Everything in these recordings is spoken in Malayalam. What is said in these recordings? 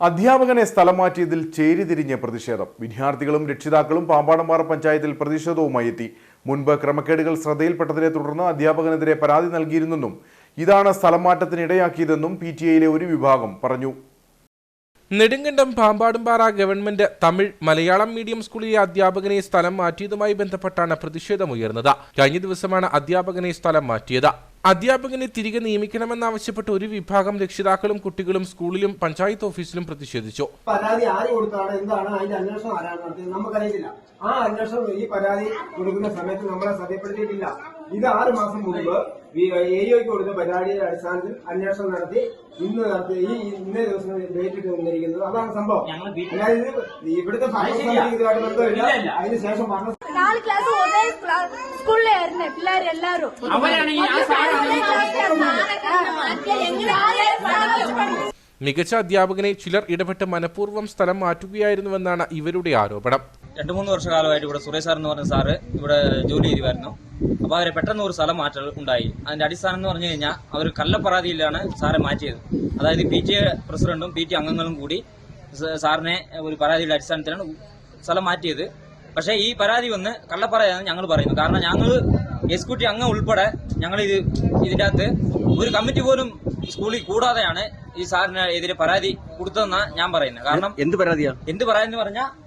അധ്യാപകനെ സ്ഥലം മാറ്റിയതിൽ ചേരിതിരിഞ്ഞ പ്രതിഷേധം. വിദ്യാർത്ഥികളും രക്ഷിതാക്കളും പാമ്പാടമ്പാറ പഞ്ചായത്തിൽ പ്രതിഷേധവുമായി എത്തി. മുൻപ് ക്രമക്കേടുകൾ ശ്രദ്ധയിൽപ്പെട്ടതിനെ തുടർന്ന് അധ്യാപകനെതിരെ പരാതി നൽകിയിരുന്നെന്നും ഇതാണ് സ്ഥലം മാറ്റത്തിനിടയാക്കിയതെന്നും പി ടി ഐയിലെ ഒരു വിഭാഗം പറഞ്ഞു. നെടുങ്കണ്ടം പാമ്പാടുംപാറ ഗവൺമെന്റ് തമിഴ് മലയാളം മീഡിയം സ്കൂളിലെ അധ്യാപകനെ സ്ഥലം മാറ്റിയതുമായി ബന്ധപ്പെട്ടാണ് പ്രതിഷേധമുയർന്നത്. കഴിഞ്ഞ ദിവസമാണ് അധ്യാപകനെ സ്ഥലം മാറ്റിയത്. അധ്യാപകനെ തിരികെ നിയമിക്കണമെന്നാവശ്യപ്പെട്ട് ഒരു വിഭാഗം രക്ഷിതാക്കളും കുട്ടികളും സ്കൂളിലും പഞ്ചായത്ത് ഓഫീസിലും പ്രതിഷേധിച്ചു. പരാതി ആര് കൊടുത്താണ്? എന്താണ്? അതിന്റെ അന്വേഷണം ആരാണ് നടത്തിയത്? നമുക്കറിയില്ല ആ അന്വേഷണം ഈ പരാതി കൊടുക്കുന്ന സമയത്ത് നമ്മളെ ശ്രദ്ധപ്പെടുത്തിയിട്ടില്ല ഇത് ആറ് മാസം മുമ്പ് എഒക്ക് കൊടുത്ത പരാതിയുടെ അടിസ്ഥാനത്തിൽ അന്വേഷണം നടത്തി ഇന്ന് നടത്തി ഈ ഇന്നേ ദിവസം ഡേറ്റ് ഇട്ട് വന്നിരിക്കുന്നത്. അതാണ് സംഭവം. അല്ലാതെ ഇത് ഇവിടുത്തെ ഇതുമായിട്ട് ബന്ധമില്ല. അതിനുശേഷം ഭരണ നാല് ക്ലാസ് ഒരേ സ്കൂളിലായിരുന്നു പിള്ളേർ എല്ലാരും മികച്ച അധ്യാപകനെ ചിലർ ഇടപെട്ട് മനഃപൂർവം സ്ഥലം മാറ്റുകയായിരുന്നുവെന്നാണ് ഇവരുടെ ആരോപണം. രണ്ട് മൂന്ന് വർഷകാലമായിട്ട് ഇവിടെ സുരേഷ് സാർ എന്ന് പറഞ്ഞ സാറ് ഇവിടെ ജോലി ചെയ്യുമായിരുന്നു അപ്പോൾ അവരെ പെട്ടെന്ന് ഒരു സ്ഥലം മാറ്റൽ ഉണ്ടായി. അതിന്റെ അടിസ്ഥാനം എന്ന് പറഞ്ഞു കഴിഞ്ഞാൽ അവർ കള്ളപ്പറാതിയിലാണ് സാറെ മാറ്റിയത്. അതായത് പി ടി എ പ്രസിഡന്റും പി ടി അംഗങ്ങളും കൂടി സാറിനെ ഒരു പരാതിയുടെ അടിസ്ഥാനത്തിലാണ് സ്ഥലം മാറ്റിയത്. പക്ഷേ ഈ പരാതി വന്ന് കള്ളപ്പറയാന്ന് ഞങ്ങൾ പറയുന്നു. കാരണം ഞങ്ങൾ എക്സിക്യൂട്ടീവ് അംഗം ഉൾപ്പെടെ ഞങ്ങൾ ഇത് ഇതിന്റെ അകത്ത് ഒരു കമ്മിറ്റി പോലും സ്കൂളിൽ കൂടാതെയാണ് ഈ സാറിനെതിരെ പരാതി കൊടുത്തതെന്നാണ് ഞാൻ പറയുന്നത്. കാരണം എന്ത് പരാതിയാണ് എന്ത് പറയാന്ന് പറഞ്ഞാ പരാതിയുടെ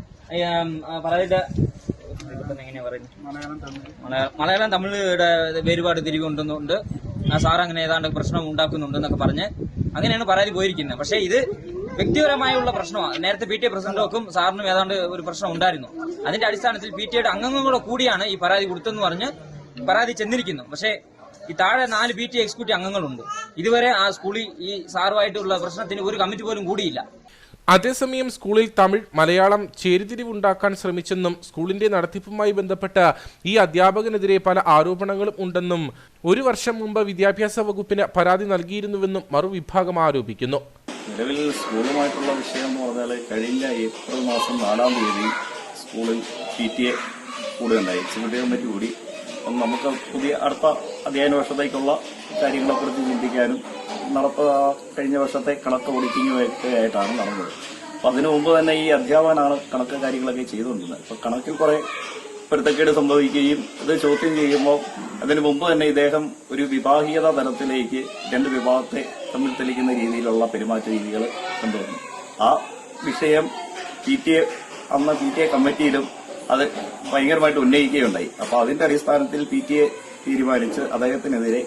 പറയുന്നത്? മലയാളം മലയാളം തമിഴിയുടെ വേരുപാട് തിരികൊണ്ടുന്നുണ്ട് ആ സാർ അങ്ങനെ ഏതാണ്ട് പ്രശ്നം ഉണ്ടാക്കുന്നുണ്ട് എന്നൊക്കെ പറഞ്ഞ് അങ്ങനെയാണ് പരാതി പോയിരിക്കുന്നത്. പക്ഷേ ഇത് വ്യക്തിപരമായുള്ള പ്രശ്നമാണ് നേരത്തെ പി ടി എ പ്രസിഡന്റോക്കും സാറിനും ഏതാണ്ട് ഒരു പ്രശ്നം ഉണ്ടായിരുന്നു. അതിന്റെ അടിസ്ഥാനത്തിൽ പി ടി എയുടെ അംഗങ്ങളോട് കൂടിയാണ് ഈ പരാതി കൊടുത്തെന്ന് പറഞ്ഞ് പരാതി ചെന്നിരിക്കുന്നു. പക്ഷേ ഈ താഴെ നാല് പി ടി എക്സിക്യൂട്ടീവ് അംഗങ്ങളുണ്ട്. ഇതുവരെ ആ സ്കൂളിൽ ഈ സാറുമായിട്ടുള്ള പ്രശ്നത്തിന് ഒരു കമ്മിറ്റി പോലും കൂടിയില്ല. അതേസമയം സ്കൂളിൽ തമിഴ് മലയാളം ചേരിതിരിവുണ്ടാക്കാൻ ശ്രമിച്ചെന്നും സ്കൂളിന്റെ നടത്തിപ്പുമായി ബന്ധപ്പെട്ട് ഈ അധ്യാപകനെതിരെ പല ആരോപണങ്ങളും ഉണ്ടെന്നും ഒരു വർഷം മുമ്പ് വിദ്യാഭ്യാസ വകുപ്പിന് പരാതി നൽകിയിരുന്നുവെന്നും മറുവിഭാഗം ആരോപിക്കുന്നു. നിലവിൽ സ്കൂളുമായിട്ടുള്ള വിഷയം എന്ന് പറഞ്ഞാൽ കഴിഞ്ഞ ഏപ്രിൽ മാസം നാലാം തീയതി സ്കൂളിൽ പി ടി എ കൂടുകയുണ്ടായി എക്സിക്യൂട്ടീവ് കമ്മിറ്റി കൂടി. നമുക്ക് പുതിയ അടുത്ത അധ്യയന വർഷത്തേക്കുള്ള കാര്യങ്ങളെക്കുറിച്ച് ചിന്തിക്കാനും നടത്ത കഴിഞ്ഞ വർഷത്തെ കണക്ക് ഓഡിറ്റിങ്ങും ഒക്കെ ആയിട്ടാണ് നടന്നത്. അപ്പം അതിനു മുമ്പ് തന്നെ ഈ അധ്യാപകനാണ് കണക്ക് കാര്യങ്ങളൊക്കെ ചെയ്തുകൊണ്ടിരുന്നത്. അപ്പം കണക്കിൽ കുറെ പൊരുത്തക്കേട് സംഭവിക്കുകയും ഇത് ചോദ്യം ചെയ്യുമ്പോൾ അതിനു മുമ്പ് തന്നെ ഇദ്ദേഹം ഒരു വിഭാഗീയത തലത്തിലേക്ക് രണ്ട് വിഭാഗത്തെ തമ്മിൽ തെളിക്കുന്ന രീതിയിലുള്ള പെരുമാറ്റ രീതികൾ കൊണ്ടുവന്നു. ആ വിഷയം പി ടി എ അന്ന് പി ടി എ കമ്മിറ്റിയിലും അത് ഭയങ്കരമായിട്ട് ഉന്നയിക്കുകയുണ്ടായി. അപ്പൊ അതിന്റെ അടിസ്ഥാനത്തിൽ പി ടി എ തീരുമാനിച്ച് അദ്ദേഹത്തിനെതിരെ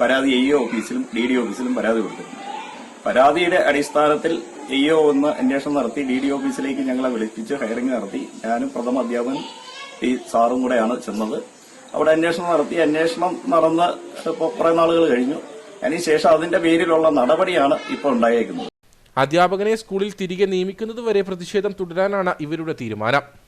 പരാതി എ ഓഫീസിലും ഡി ഡി ഓഫീസിലും പരാതി കൊടുത്തിട്ടുണ്ട്. പരാതിയുടെ അടിസ്ഥാനത്തിൽ എ ഒന്ന് അന്വേഷണം നടത്തി ഡി ഡി ഓഫീസിലേക്ക് ഞങ്ങളെ വിളിപ്പിച്ച് ഹയറിംഗ് നടത്തി. ഞാനും പ്രഥമ അധ്യാപകൻ ഈ സാറും കൂടെയാണ് ചെന്നത്. അവിടെ അന്വേഷണം നടത്തി. അന്വേഷണം നടന്ന് കുറെ നാളുകൾ കഴിഞ്ഞു. അതിനുശേഷം അതിന്റെ പേരിലുള്ള നടപടിയാണ് ഇപ്പോൾ ഉണ്ടായേക്കുന്നത്. അധ്യാപകനെ സ്കൂളിൽ തിരികെ നിയമിക്കുന്നതുവരെ പ്രതിഷേധം തുടരാനാണ് ഇവരുടെ തീരുമാനം.